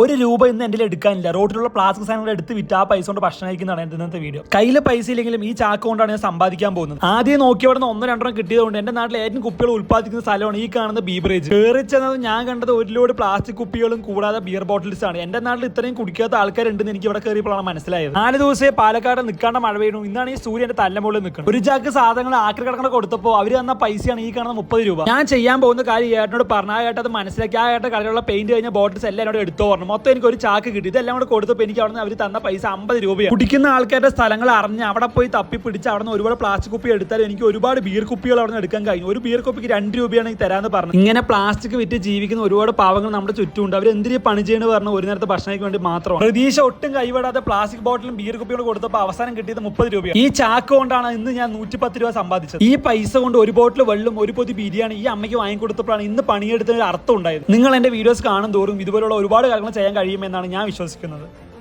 ഒരു രൂപ ഇന്ന് എന്റെ എടുക്കാനില്ല. റോഡിലുള്ള പ്ലാസ്റ്റിക് സാധനങ്ങൾ എടുത്ത് വിറ്റ് ആ പൈസ കൊണ്ട് ഭക്ഷണം കഴിക്കുന്നതാണ് എന്റെ ഇന്നത്തെ വീഡിയോ കയ്യിൽ പൈസ ഇല്ലെങ്കിലും ഈ ചാക്ക് കൊണ്ടാണ് ഞാൻ സമ്പാദിക്കാൻ പോകുന്നത്. ആദ്യം നോക്കി അവിടെ നിന്ന് ഒന്നോ രണ്ടെണ്ണം കിട്ടിയതുകൊണ്ട് എന്റെ നാട്ടിൽ ഏറ്റവും കുപ്പികൾ ഉൽപ്പാദിക്കുന്ന സ്ഥലമാണ് ഈ കാണുന്ന ബീവറേജ് കയറി ചെന്നത് ഞാൻ കണ്ടത് ഒരു ലോഡ് പ്ലാസ്റ്റിക് കുപ്പികളും കൂടാതെ ബിയർ ബോട്ടിൽസ് ആണ്. എന്റെ നാട്ടിൽ ഇത്രയും കുടിക്കാത്ത ആൾക്കാരുണ്ടെന്ന് എനിക്ക് ഇവിടെ കയറിയപ്പോഴാണ് മനസ്സിലായത്. നാല് ദിവസമേ പാലക്കാട് നിൽക്കാണ്ട മഴ പെയ്യണു ഇന്നാണ് ഈ സൂര്യന്റെ തല്ലമുകളിൽ നിൽക്കുന്നത്. ഒരു ചാക്ക് സാധനങ്ങൾ ആക്രി കിടക്കണ കൊടുത്തപ്പോൾ അവർ തന്ന പൈസയാണ് ഈ കാണുന്ന മുപ്പത് രൂപ. ഞാൻ ചെയ്യാൻ പോകുന്ന കാര്യം ഏട്ടനോട് പറഞ്ഞ ആ ഏട്ടൻ മനസ്സിലാക്കി. ആ ഏട്ടൻ കടയിലുള്ള പെയിന്റ് കഴിഞ്ഞ ബോട്ടിൽസ് എല്ലാം എന്നോട് എടുത്തോ പറഞ്ഞു മൊത്തം എനിക്ക് ഒരു ചാക്ക് കിട്ടി. ഇതെല്ലാം കൂടെ കൊടുത്തപ്പോൾ എനിക്ക് അവിടെ നിന്ന് അവർ തന്ന പൈസ അമ്പത് രൂപയാണ് കുടിക്കുന്ന ആൾക്കാരുടെ സ്ഥലങ്ങൾ അറിഞ്ഞ് അവിടെ പോയി തപ്പി പിടിച്ച് അവിടെ നിന്ന് ഒരുപാട് പ്ലാസ്റ്റിക് കുപ്പി എടുത്താൽ എനിക്ക് ഒരുപാട് ബിയർ കുപ്പികൾ അവിടെ നിന്ന് എടുക്കാൻ കഴിഞ്ഞു. ഒരു ബിയർ കുപ്പിക്ക് രണ്ട് രൂപയാണ് ഈ തരാന്ന് പറഞ്ഞു ഇങ്ങനെ പ്ലാസ്റ്റിക് വിറ്റ് ജീവിക്കുന്ന ഒരുപാട് പാവങ്ങൾ നമ്മുടെ ചുറ്റുമുണ്ട്. അവർ എന്തിനു പണി ചെയ്യണമെന്ന് പറഞ്ഞു ഒരു നേരത്തെ ഭക്ഷണയ്ക്ക് വേണ്ടി മാത്രമാണ്. പ്രതീക്ഷ ഒട്ടും കൈവിടാതെ പ്ലാസ്റ്റിക് ബോട്ടിലും ബിയർ കുപ്പികളും കൊടുത്തപ്പോൾ അവസാനം കിട്ടിയത് മുപ്പത് രൂപയാണ് ഈ ചാക്ക് കൊണ്ടാണ് ഇന്ന് ഞാൻ നൂറ്റി പത്ത് രൂപ സമ്പാദിച്ചത്. ഈ പൈസ കൊണ്ട് ഒരു ബോട്ടിൽ വെള്ളം ഒരു പൊതി ബിരിയാണി ഈ അമ്മയ്ക്ക് വാങ്ങിക്കൊടുത്തപ്പോഴാണ് ഇന്ന് പണിയെടുത്തതിന് അർത്ഥം ഉണ്ടായത്. നിങ്ങൾ എന്റെ വീഡിയോസ് കാണും തോറും ഇതുപോലുള്ള ഒരുപാട് കാര്യങ്ങൾ ചെയ്യാൻ കഴിയുമെന്നാണ് ഞാൻ വിശ്വസിക്കുന്നത്.